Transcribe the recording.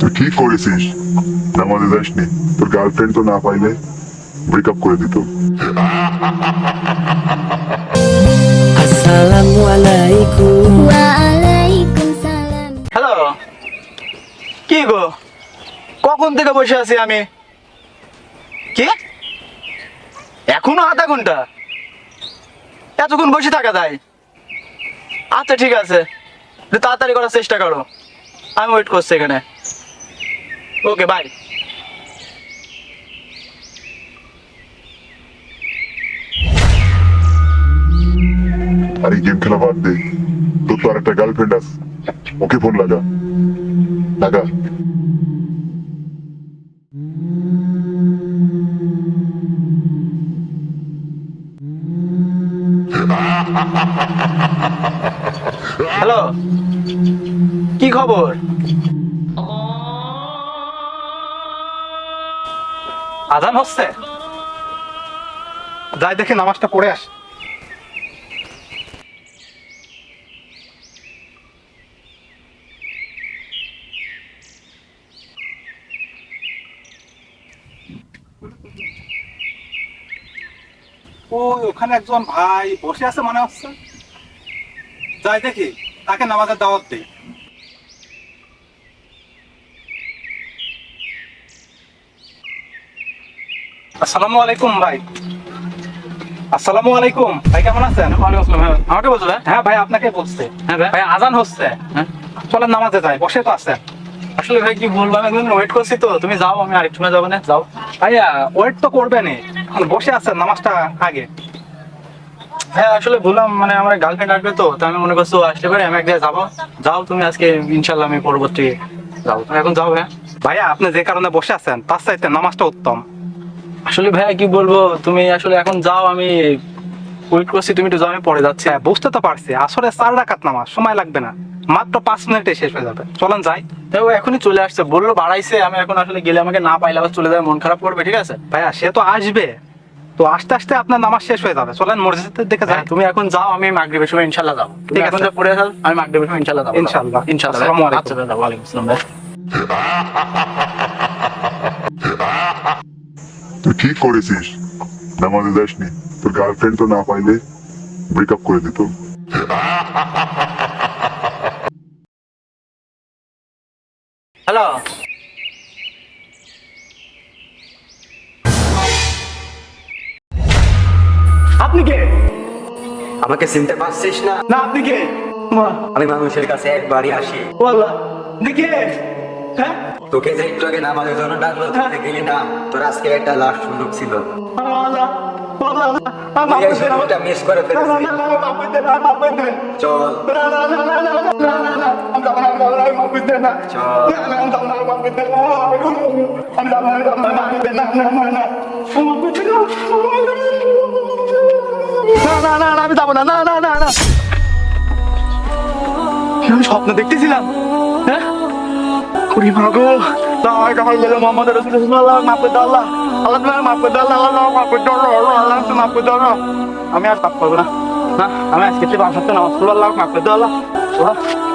তুই ঠিক করেছিস? নামাজে যাসনি? তোর গার্লফ্রেন্ড তো না পাইলে ব্রেকআপ করে দিত। আসসালামু আলাইকুম। ওয়ালাইকুম সালাম। হ্যালো। কি গো? কখন থেকে বসে আছি আমি? কি? এখনও আধা ঘণ্টা? এতক্ষণ বসে থাকা যায়। আচ্ছা ঠিক আছে। তাড়াতাড়ি করার চেষ্টা করো। আমি ওয়েট করছি এখানে ওকে বাই আর এই গেম খেলা বাদ দে তোর তো আর একটা গার্লফ্রেন্ড আছে ওকে ফোন লাগা লাগা হ্যালো কি খবর? আজান হচ্ছে। যাই দেখে নামাজটা পড়ে আস। ওই ওখানে একজন ভাই বসে আছে মনে হচ্ছে। যাই দেখি, তাকে নামাজের দাওয়াত দিই। আসসালামু আলাইকুম ভাই। আসসালামু আলাইকুম। ভাই কেমন আছেন? আমাকে বলছো হ্যাঁ ভাই আপনাকে বলছে। হ্যাঁ ভাই। ভাই আজান হচ্ছে। হ্যাঁ? চলেন নামাজে যাই বসে তো আছেন। আসলে ভাই কি বলব আমি ওয়েট করছি তো। তুমি যাও আমি আরেকটু না যাব না যাও। ভাইয়া ওয়েট তো করবেনই। বসে আছেন নামাজটা আগে। হ্যাঁ আসলে বললাম মানে আমার গার্লফ্রেন্ড আসবে তো তো আমি মনে করছি আসতে পারে আমি একদিন যাব। যাও তুমি আজকে ইনশাল্লাহ আমি পরবর্তী যাও তুমি এখন যাও হ্যাঁ ভাইয়া আপনি যে কারণে বসে আছেন তার চাইতে নামাজটা উত্তম। আসলে ভাইয়া কি বলব তুমি আসলে এখন যাও আমি ওয়েট করছি তুমি একটু যাও আমি পরে যাচ্ছি। হ্যাঁ বুঝতে তো পারছি। আসলে চার রাকাত নামাজ সময় লাগবে না। মাত্র পাঁচ মিনিটে শেষ হয়ে যাবে। চলেন যাই। ও এখনই চলে আসছে। বলল বাড়াইছে আমি এখন আসলে গেলে আমাকে না পাইলে আবার চলে যাবে মন খারাপ করবে ঠিক আছে? ভাইয়া সে তো আসবে। তো আস্তে আস্তে আপনার নামাজ শেষ হয়ে যাবে। চলেন মসজিদের দিকে যাই। হ্যাঁ, তুমি এখন যাও আমি মাগরিবের সময় ইনশাল্লাহ যাও ঠিক এখন আছে। যা পড়ে আসো আমি মাগরিবের সময় ইনশাল্লাহ যাব। ইনশাল্লাহ। ইনশাল্লাহ আসসালামু আলাইকুম। আচ্ছা দাদা ওয়ালাইকুম আসসালাম ভাই তুই ঠিক করেছিস। নামাজে যাসনি তোর গার্লফ্রেন্ড তো না পাইলে ব্রেকআপ করে দিত। হ্যালো। আপনি কে? আমাকে চিনতে পারছিস না? না আপনি কে? মা আমি মানুষের কাছে একবারই আসি। কে? হ্যাঁ তোকে যে একটু আগে নামাজের জন্য ডাকলো তুই গেলি না তোর আজকে একটা লাস্ট সুযোগ ছিল মিস করে আমি যাব না না না না না আমি স্বপ্ন দেখতেছিলাম কুড়ি মাগো তাই কামাল গেল মোহাম্মদ রসুল্লাহ মাফ করে দাও, আল্লাহ। আল্লাহ মাফ করে দাও, আল্লাহ মাফ করে দাও, আল্লাহ মাফ করে দাও। আমি আর পাপ করব না। না, আমি আজকে বাসাতে নামাজ পড়ব, আল্লাহ, মাফ